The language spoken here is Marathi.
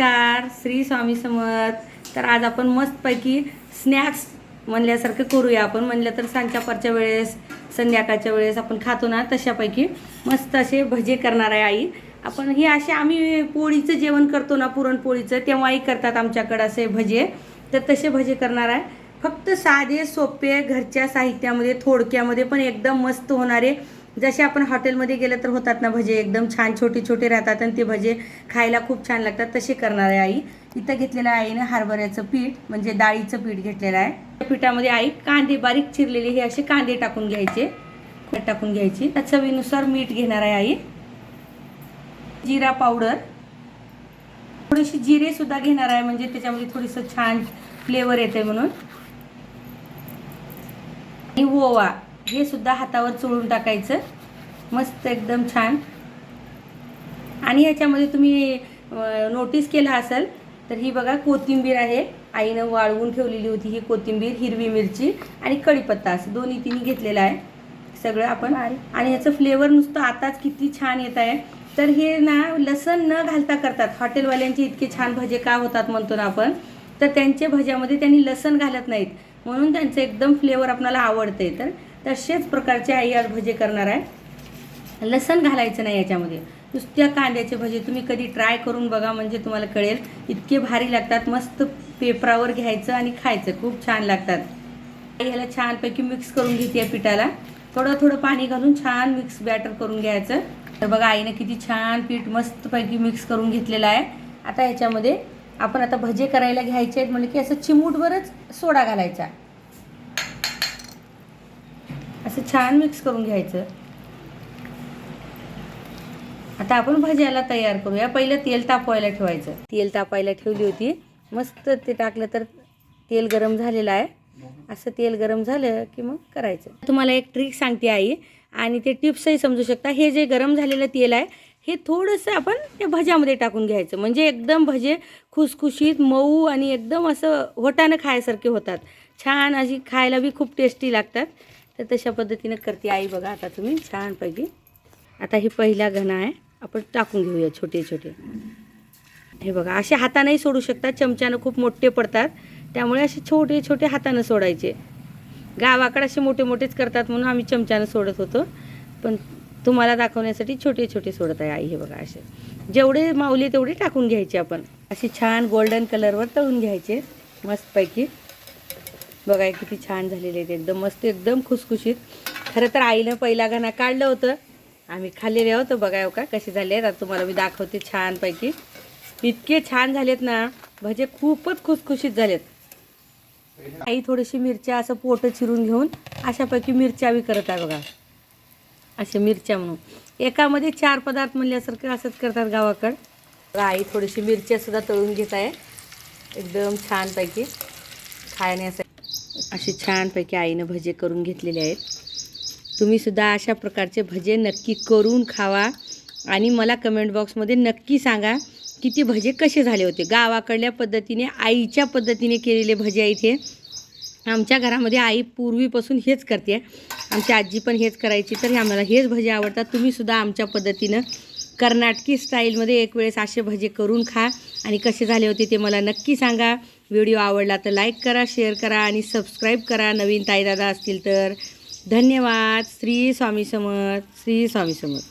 नमस्कार श्री स्वामी समर्थ. तर आज आपण मस्तपैकी स्नॅक्स म्हणल्यासारखं करूया आपण. म्हणलं तर सांच्यापारच्या वेळेस संध्याकाळच्या वेळेस आपण खातो ना तशापैकी मस्त असे भजे करणार आहे आई. आपण हे असे आम्ही पोळीचं जेवण करतो ना पुरणपोळीचं तेव्हाही करतात आमच्याकडं असे भजे. तर तसे भजे करणार आहे. फक्त साधे सोपे घरच्या साहित्यामध्ये थोडक्यामध्ये पण एकदम मस्त होणारे जसे आपण हॉटेलमध्ये गेलं तर होतात ना भजे एकदम छान छोटे छोटे राहतात आणि ते भजे खायला खूप छान लागतात. तसे करणार आहे आई. इथं घेतलेलं आईने हरभऱ्याचं पीठ म्हणजे डाळीचं पीठ घेतलेलं आहे. त्या पिठामध्ये आई कांदे बारीक चिरलेले हे असे कांदे टाकून घ्यायचे. टाकून घ्यायची. त्या चवीनुसार मीठ घेणार आहे आई. जिरा पावडर. थोडीशी जिरे सुद्धा घेणार आहे म्हणजे त्याच्यामध्ये थोडंसं छान फ्लेवर येते म्हणून. आणि ओवा हे सुद्धा हातावर चोळून टाकायचं. मस्त एकदम छान. आणि ह्याच्यामध्ये तुम्ही नोटीस केलं असेल तर ही बघा कोथिंबीर आहे. आईनं वाळवून ठेवलेली होती ही कोथिंबीर हिरवी मिरची आणि कढीपत्ता असं. दोन्ही तिन्ही घेतलेलं आहे. सगळं आपण. आणि ह्याचं फ्लेवर नुसतं आताच किती छान येत आहे. तर हे ना लसण न घालता करतात. हॉटेलवाल्यांचे इतके छान भजे का होतात म्हणतो ना आपण. तर त्यांच्या भज्यामध्ये त्यांनी लसण घालत नाहीत. म्हणून त्यांचं एकदम फ्लेवर आपल्याला आवडते तर तसेच प्रकारचे आई आज भजे करणार आहे. लसण घालायचं नाही याच्यामध्ये. नुसत्या कांद्याचे भजे तुम्ही कधी ट्राय करून बघा म्हणजे तुम्हाला कळेल. इतके भारी लागतात मस्त पेपरावर घ्यायचं आणि खायचं. खूप छान लागतात. ह्याला छानपैकी मिक्स करून घेते पिठाला. थोडं थोडं पाणी घालून छान मिक्स बॅटर करून घ्यायचं. तर बघा आईनं किती छान पीठ मस्तपैकी मिक्स करून घेतलेलं आहे. आता ह्याच्यामध्ये आपण आता भजे करायला घ्यायचे आहेत. म्हणजे की असं चिमूटभरच सोडा घालायचा. असं छान मिक्स करून घ्यायचं. आता आपण भज्याला तयार करूया. पहिलं तेल तापवायला ठेवायचं. तेल तापायला ठेवली होती. मस्त ते टाकलं तर तेल गरम झालेलं आहे. असं तेल गरम झालं की मग करायचं. तुम्हाला एक ट्रिक सांगते आई. आणि ते टिप्सही समजू शकता. हे जे गरम झालेलं तेल आहे हे थोडंसं आपण त्या भज्यामध्ये टाकून घ्यायचं. म्हणजे एकदम भजे खुसखुशीत मऊ आणि एकदम असं वटानं खायसारखे होतात. छान अशी खायला बी खूप टेस्टी लागतात. तर तशा पद्धतीनं करते आई बघा आता तुम्ही छानपैकी. आता हे पहिला घणा आहे. आपण टाकून घेऊया छोटे छोटे. हे बघा असे हातानेही सोडू शकतात. चमच्यानं खूप मोठे पडतात. त्यामुळे असे छोटे छोटे हातानं सोडायचे. गावाकडे असे मोठे मोठेच करतात म्हणून आम्ही चमच्यानं सोडत होतो. पण तुम्हाला दाखवण्यासाठी छोटे छोटे सोडत आहे आई हे बघा असे. जेवढे माऊली तेवढे टाकून घ्यायचे आपण. असे छान गोल्डन कलरवर तळून घ्यायचे. मस्तपैकी. बघा किती छान झालेले आहेत. एकदम मस्त एकदम खुसखुशीत. खरं तर आईनं पहिला गाणं काढलं होतं. आम्ही खाल्लेले आहोत. बघा हो का कसे झाले आहेत. आता तुम्हाला मी दाखवते छानपैकी. इतके छान झालेत ना. भजे खूपच खुसखुशीत झालेत. आई थोडीशी मिरच्या असं पोटं चिरून घेऊन अशापैकी मिरच्या बी करत आहे बघा. अशा मिरच्या म्हणून. एकामध्ये चार पदार्थ म्हणल्यासारखं असंच करतात गावाकडं. आई थोडीशी मिरच्यासुद्धा तळून घेत आहे. एकदम छानपैकी खाण्यासाठी. असे छानपैकी आईनं भजे करून घेतलेले आहेत. तुम्ही सुद्धा अशा प्रकारचे भजे नक्की करून खावा. आणि मला कमेंट बॉक्समध्ये नक्की सांगा की ते भजे कसे झाले होते? गावाकडल्या पद्धतीने आईच्या पद्धतीने केलेले भजे इथे आमच्या घरामध्ये आई पूर्वीपासून हेच करते. आमची आजी पण हेच करायची तर आम्हाला हेच भजे आवडतात. तुम्हीसुद्धा आमच्या पद्धतीनं कर्नाटकी स्टाईलमध्ये एक वेळेस असे भजे करून खा. आणि कसे झाले होते ते मला नक्की सांगा. व्हिडिओ आवडला तर लाईक करा शेअर करा आणि सबस्क्राईब करा. नवीन ताईदादा असतील तर धन्यवाद. श्री स्वामी समर्थ श्री स्वामी समर्थ.